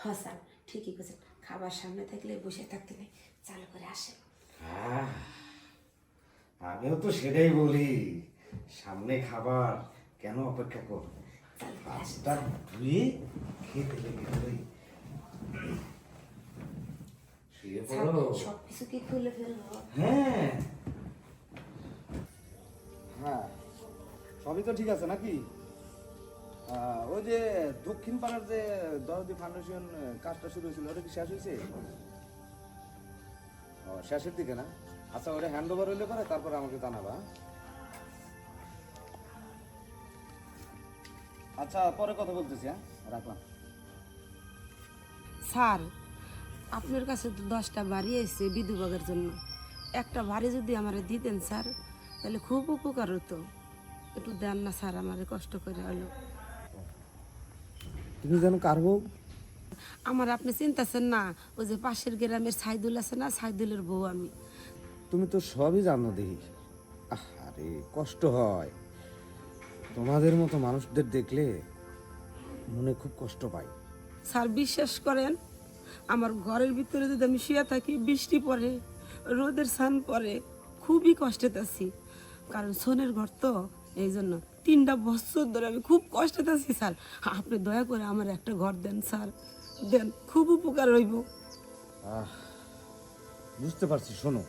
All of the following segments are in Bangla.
হ ঠিকই বলছেন। খাবার সামনে থাকলে বসে থাকতে নেই। চালু করে আহ, আমিও তো সেটাই বলি। সামনে খাবার কেন অপেক্ষা কর হাতটা ধুয়ে খেতে লেগে। শুয়ে পড়ো। সব কিছু কি খুলে ফেলব? হ্যাঁ। হ্যাঁ সবই তো ঠিক আছে নাকি? ওই যে দক্ষিণ পাড়ার যে দরদি ফাউন্ডেশন কাজটা শুরু হয়েছিল, ওটা কি শেষ হয়েছে? ও, শেষের দিকে না? আচ্ছা ওটা হ্যান্ড ওভার হইলে পরে তারপরে আমাকে জানাবা হ্যাঁ? আচ্ছা পরে কথা বলতেছি হ্যাঁ? রাখলাম। স্যার, আপনার কাছে তো দশটা বাড়ি এসছে বিধুবাগের জন্য। একটা বাড়ি যদি আমার দিতেন, স্যার, তাহলে খুব উপকার হতো। একটু দেন না, স্যার, আমার কষ্ট করে হলো। তুমি যেন কার বউ? আমার আপনি চিন্তাছেন না ওই যে পাশের গ্রামের সাইদুল আছে না সাইদুলের বউ আমি। তুমি তো সবই জানো দেখি। আরে কষ্ট হয়। তোমাদের মতো মানুষদের দেখলে মনে খুব কষ্ট পাই। স্যার বিশ্বাস করেন আমার ঘরের ভিতরে যদি আমি শুয়ে থাকি বৃষ্টি পড়ে রোদের সান পড়ে খুবই কষ্টেতে আছি। কারণ সোনের ঘর তো এই জন্য। তিনটা বছর ধরে আমি খুব কষ্টেতে আছি, স্যার। আপনি দয়া করে আমার একটা ঘর দেন, স্যার। দেন, খুব উপকার হইব। বুঝতে পারছি, শোনো।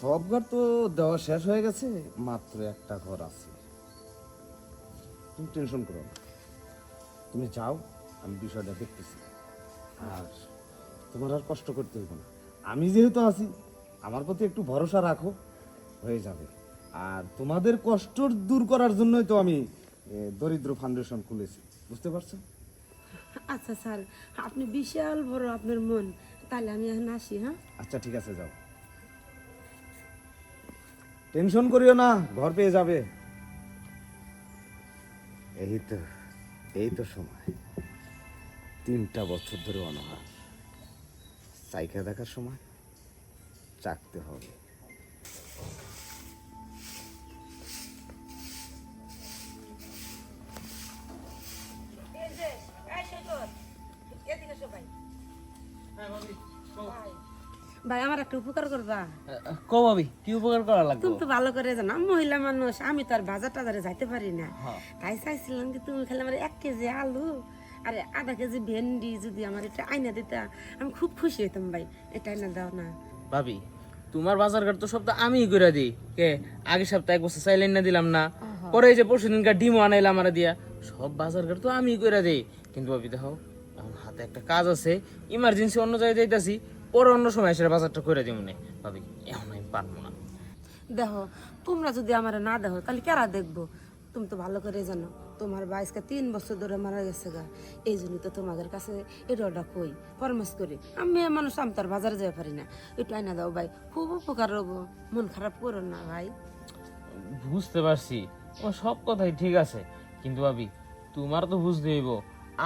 সব ঘর তো দেওয়া শেষ হয়ে গেছে, মাত্র একটা ঘর আছে। তুমি টেনশন করো না। তুমি যাও, আমি বিষয়টা দেখতেছি। আর তোমার আর কষ্ট করতে হইব না। আমি যেহেতু আছি, আমার প্রতি একটু ভরসা রাখো, হয়ে যাবে। আর তোমাদের কষ্ট দূর করার জন্যই তো আমি দরিদ্র ফাউন্ডেশন খুলেছি। বুঝতে পারছ আচ্ছা স্যার আপনি বিশাল বড় আপনার মন। তাহলে আমি এখন আসি হ্যাঁ? আচ্ছা ঠিক আছে যাও। টেনশন করিও না ঘর পেয়ে যাবে। এই তো এই তো সময়। তিনটা বছর ধরে অনাহার। সাইকেল দেখার সময় চাকতে হবে। ভাই আমার একটা উপকার করবা। কো ভাবি কি উপকার করা লাগবে? তুমি তো ভালো করে জানো আমি মহিলা মানুষ আমি তো আর বাজার টাজারে যাইতে পারি না। হ্যাঁ। তাই চাইছিলাম কি তুমি খালি আমার এক কেজি আলু আর আধা কেজি ভেন্ডি যদি আমার এটা আইনা দিতা আমি খুব খুশি হইতাম ভাই এটা আইনা দাও না। ভাবি তোমার বাজার ঘাট তো সব তো আমিই করে দিই কে? আগের সপ্তাহে এক বছর চাইলেন না দিলাম না পরে যে পরশু দিনকার ডিমও আনাইলাম আমার দিয়া সব বাজার ঘাট তো আমিই করে দিই। কিন্তু ভাবি দেখো এখন হাতে একটা কাজ আছে ইমার্জেন্সি অন্য জায়গায় যাইতাছি পরে অন্য সময় এসে বাজারটা করে দিব না ভাবি এখন আমি পারব না। দেখো তোমরা যদি আমার না দেখো তাহলে কারা দেখব? তুমি তো ভালো করে জানো তোমার বাইশকে তিন বছর ধরে মারা গেছে গা। এই জন্য তো তোমাদের কাছে এটা কই পরামর্শ করি। আমি মানুষ আমি তো আর বাজারে যেতে পারি না। একটু আইনা দাও ভাই খুব উপকার হব। মন খারাপ করো না ভাই। বুঝতে পারছি ও সব কথাই ঠিক আছে। কিন্তু ভাবি তোমার তো বুঝতে হইব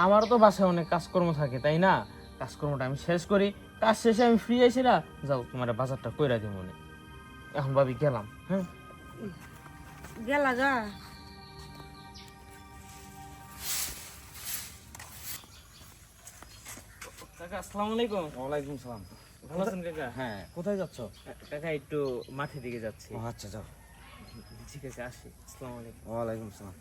আমার তো বাসায় অনেক কাজকর্ম থাকে তাই না? কাজকর্মটা আমি শেষ করি। কাজ শেষে আমি ফ্রি আছি না যাও তোমার বাজারটা কইরা দিব মনে। এখন ভাবি গেলাম হ্যাঁ? গেলা গা। কাকা আসসালামু আলাইকুম। ওয়ালাইকুম সালাম। ভালো আছেন কাকা? হ্যাঁ। কোথায় যাচ্ছ? কাকা একটু মাঠের দিকে যাচ্ছি। ও আচ্ছা যাও। ঠিক আছে আসি। আসসালামু আলাইকুম। ওয়ালাইকুম সালাম।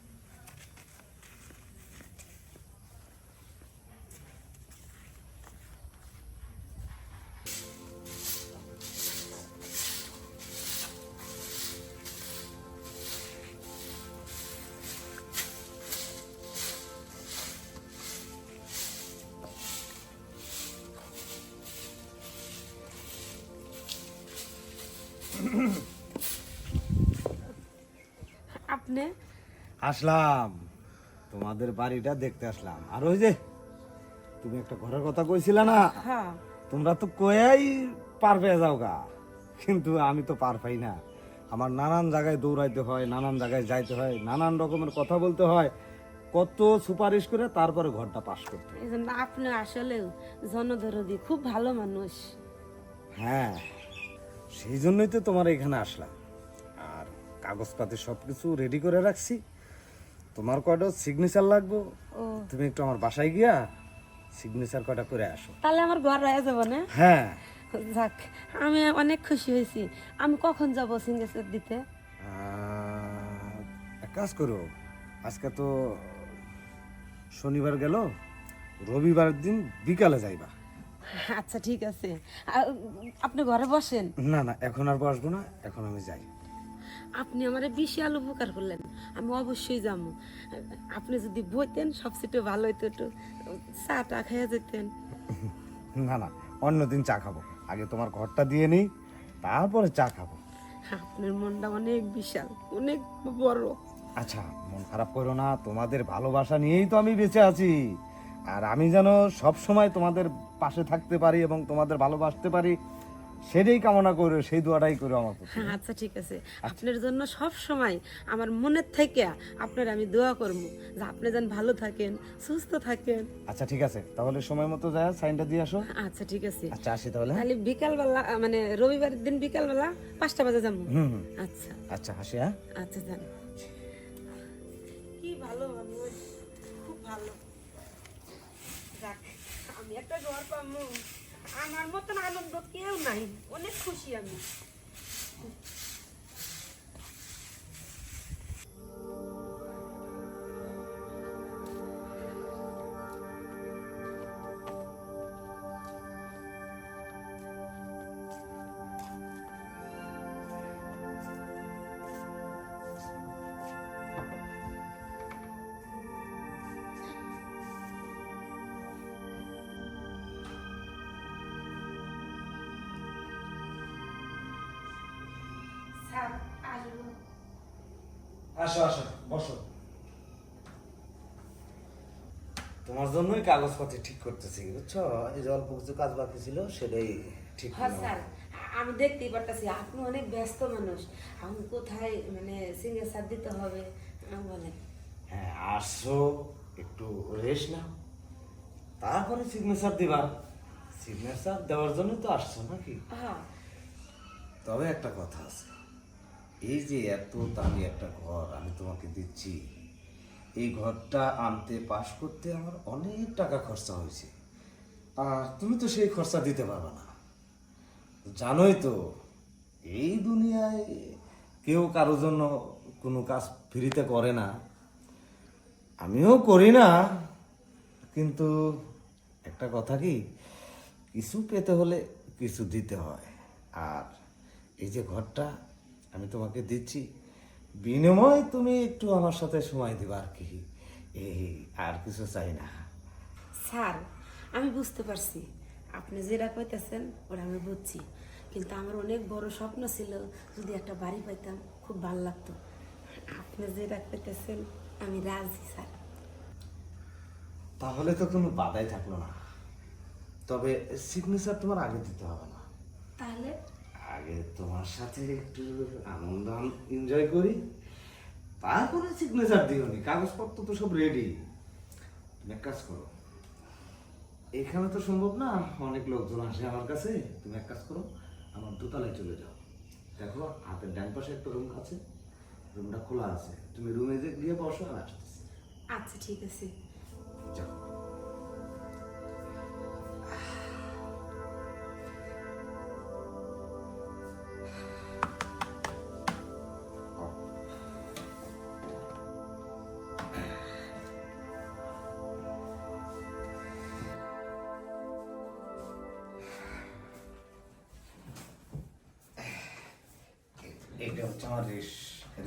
আপনি? আসলাম। তোমাদের বাড়িটা দেখতে আসলাম। আর ওই যে তুমি একটা ঘরের কথা কইছিলে না? হ্যাঁ। তোমরা তো কয়াই পার পেয়ে যাও গা কিন্তু আমি তো পার পাই না। আমার নানান জায়গায় দৌড়াইতে হয় নানান জায়গায় যাইতে হয় নানান রকমের কথা বলতে হয়। কত সুপারিশ করে তারপরে ঘরটা পাস করতে আপনি আসলে জনদরদি খুব ভালো মানুষ। হ্যাঁ। সেই জন্যই তো তোমার এখানে আসলাম। আর কাগজপাতি সব কিছু রেডি করে রাখছি। তোমার কয়টা সিগনেচার লাগবো? তুমি একটু আমার বাসায় গিয়া সিগনেচার কয়টা করে আসো। তাহলে আমার ঘর রয়ে যাব না? হ্যাঁ। যাক আমি অনেক খুশি হয়েছি। আমি কখন যাব সিঙ্গেসার দিতে? এক কাজ করো আজকে তো শনিবার গেল রবিবার দিন বিকালে যাইবা। আচ্ছা ঠিক আছে। আপনি ঘরে বসেন। না না এখন আর বসবো না এখন আমি যাই। আপনি আমার বিশাল উপকার করলেন। আমি অবশ্যই যাব। আপনি যদি বইতেন সবচেয়ে ভালো হইতো একটু। চা টা খেয়ে যেতেন। না না অন্যদিন চা খাব। আগে তোমার ঘরটা দিয়ে নিই তারপরে চা খাব। আপনার মনটা অনেক বিশাল অনেক বড়। আচ্ছা মন খারাপ করো না তোমাদের ভালোবাসা নিয়েই তো আমি বেঁচে আছি। আর আমি যেন সব সময় তোমাদের পাশে থাকতে পারি এবং তোমাদের ভালোবাসতে পারি সেটাই কামনা করো সেই দোয়াটাই করো আমার হ্যাঁ আচ্ছা ঠিক আছে। আপনার জন্য সব সময় আমার মনের থেকে আপনার আমি দোয়া করব যে আপনি যেন ভালো থাকেন সুস্থ থাকেন। আচ্ছা ঠিক আছে। তাহলে সময় মতো যায় সাইনটা দিয়ে আসো। আচ্ছা ঠিক আছে। আচ্ছা আসি তাহলে। হ্যাঁ? তাহলে বিকালবেলা মানে রবিবারের দিন বিকালবেলা পাঁচটা বাজে যাব। আচ্ছা। আচ্ছা হাসি হ্যাঁ। আচ্ছা যান। একটা ঘর পাবো আমার মতন আনন্দ কেউ নাই। অনেক খুশি আমি। আসো আসো বসো। তোমার জন্যই কাগজপত্র ঠিক করতেছি বুঝছ? এই যে অল্প কিছু কাজ বাকি ছিল সেটাই ঠিক হ্যাঁ। স্যার আমি দেখতেই পারতেছি আপনি অনেক ব্যস্ত মানুষ। আমি কোথায় মানে সিঙ্গেল সার দিতে হবে? বলেন। হ্যাঁ আসছো একটু রেস্ট নাও। তারপরে সিগনেচার দিবা। সিগনেচার দেওয়ার জন্য তো আসছো নাকি? হ্যাঁ। তবে একটা কথা আছে। এই যে এত দামি একটা ঘর আমি তোমাকে দিচ্ছি, এই ঘরটা আনতে পাশ করতে আমার অনেক টাকা খরচা হয়েছে। আর তুমি তো সেই খরচা দিতে পারবে না। জানোই তো, এই দুনিয়ায় কেউ কারোর জন্য কোনো কাজ ফ্রিতে করে না। আমিও করি না, কিন্তু একটা কথা কি, কিছু পেতে হলে কিছু দিতে হয়। আর এই যে ঘরটা আমি তোমাকে দিচ্ছি। বিনিময় তুমি একটু আমার সাথে সময় দিবা আর কি। এই আর কিছু চাই না। স্যার আমি বুঝতে পারছি। আপনি যেটা কইতেছেন ওটা আমি বুঝছি। কিন্তু আমার অনেক বড় স্বপ্ন ছিল যদি একটা বাড়ি পাইতাম খুব ভালো লাগতো। আপনি যেটা কইতেছেন আমি রাজি স্যার। তাহলে তো কোনো বাধাই থাকল না। তবে সিগনেচার তোমার আগে দিতে হবে না। তাহলে? আগে তোমার সাথে একটু আনন্দ এনজয় করি। তারপরে সিগনেচার দিও নি কাগজপত্র তো সব রেডি তুমি এক কাজ করো এখানে তো সম্ভব না অনেক লোকজন আসে আমার কাছে। তুমি এক কাজ করো আমার দোতলায় চলে যাও। দেখো হাতের ডান পাশে একটা রুম আছে রুমটা খোলা আছে। তুমি রুমে গিয়ে বসো আর আসতেছি। আচ্ছা ঠিক আছে। যাও। এটা হচ্ছে আমার রেশ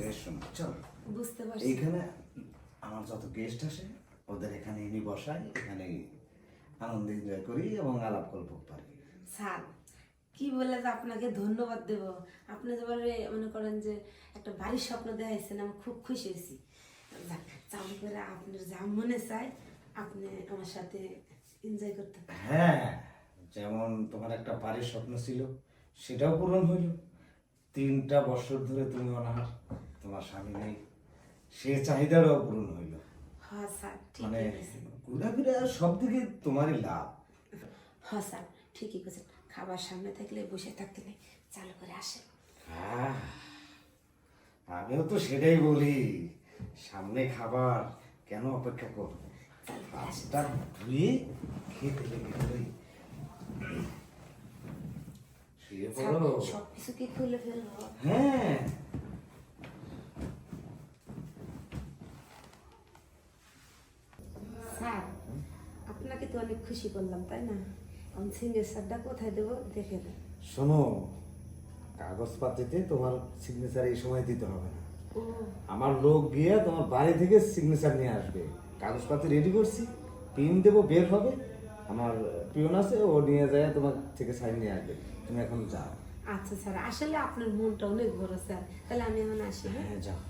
রেশ রুম চল বুঝতে পারছি। এইখানে আমার যত গেস্ট আসে ওদের এখানে এনে বসাই এখানে আনন্দ এনজয় করি এবং আলাপ গল্প পারি স্যার কি বলে যে আপনাকে ধন্যবাদ দেব? আপনি মনে করেন যে একটা বাড়ির স্বপ্ন দেখাইছেন আমি খুব খুশি হয়েছি। চালু করে আপনার যা মনে চায় আপনি আমার সাথে এনজয় করতে পারেন। হ্যাঁ যেমন তোমার একটা বাড়ির স্বপ্ন ছিল সেটাও পূরণ হইল। তিনটা বছর ধরে তুমি অনাহার তোমার স্বামী নেই। সে চাহিদাটাও পূরণ হইল। হ্যাঁ মানে বলেছেন। সব দিকে তোমারই লাভ। হ্যাঁ স্যার ঠিকই বলেছেন। খাবার সামনে থাকলে বসে থাকতে নেই চালু করে আসে আমিও তো সেটাই বলি সামনে খাবার কেন অপেক্ষা কর হাতটা ধুয়ে খেতে লেগে শুয়ে পড়ো সবকিছু কি খুলে ফেলব? হ্যাঁ। স্যার আপনাকে তো অনেক খুশি করলাম তাই না? আমি সিগনেচারটা কোথায় দেবো? দেখে দেন শোনো কাগজপাতিতে তোমার সিগনেচার এই সময় দিতে হবে না। আমার লোক গিয়ে তোমার বাড়ি থেকে সিগনেচার নিয়ে আসবে। কাগজপাতি রেডি করছি পিন দেবো বের হবে। আমার পিয়ন আছে ও নিয়ে যায় তোমার থেকে সাইন নিয়ে আসবে। তুমি এখন যাও। আচ্ছা স্যার আসলে আপনার মনটা অনেক বড় স্যার। তাহলে আমি এখন আসি হ্যাঁ? হ্যাঁ যাও।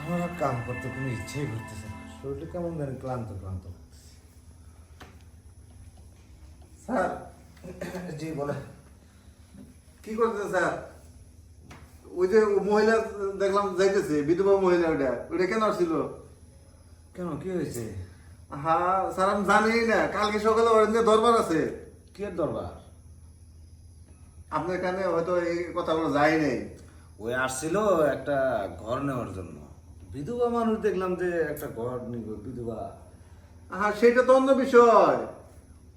আমার কাম করতে কোনো ইচ্ছেই করতেছে না। শরীরটা কেমন জানি ক্লান্ত ক্লান্ত। স্যার জি বলে কি করতেছে স্যার? ওই যে মহিলা দেখলাম যাইতেছে বিধবা মহিলা ওটা ওটা কেন আসছিল? কেন কি হয়েছে? হ্যাঁ স্যার আমি জানি না। কালকে সকালে ওর দরবার আছে। কি দরবার? আপনার কানে হয়তো এই কথাগুলো যায় নাই। ওই আসছিল একটা ঘর নেওয়ার জন্য। বিধবা মানুষ দেখলাম যে একটা ঘর নিব বিধবা। হ্যাঁ সেটা তো অন্য বিষয়।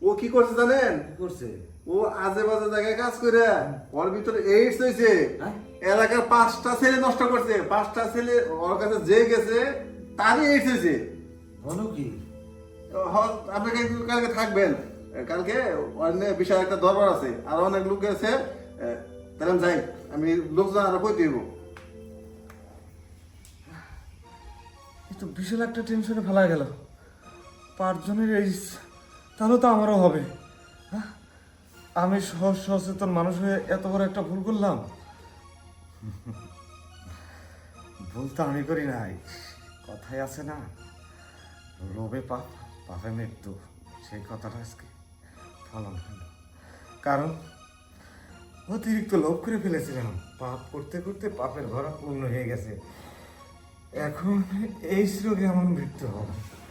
ও কি করছে জানেন? কি করছে? ও আজে বাজে জায়গায় কাজ করে। ওর ভিতরে এইডস হয়েছে হ্যাঁ? এলাকার পাঁচটা ছেলে নষ্ট করছে। পাঁচটা ছেলে ওর কাছে যে গেছে তারই এইডস হয়েছে কি? আপনি কালকে- থাকবেন। কালকে অন্য বিশাল একটা দরবার আছে। আর অনেক লোক গেছে। এ, তাহলে আমি যাই। আমি লোকজন আরও কই দিব বিশাল একটা টেনশনে ফেলা গেল। পাঁচজনের এই তাহলে তো আমারও হবে। হ্যাঁ? আমি সহজ সচেতন মানুষ হয়ে এত বড় একটা ভুল করলাম? ভুল তো আমি করি নাই। কথাই আছে না। লোভে পাপ, পাপে মৃত্যু, সেই কথাটা আজকে ফলন হলো। কারণ অতিরিক্ত লোভ করে ফেলেছিলাম। পাপ করতে করতে পাপের ভরা পূর্ণ হয়ে গেছে। এখন এই শ্লোকে আমার মৃত্যু হবে।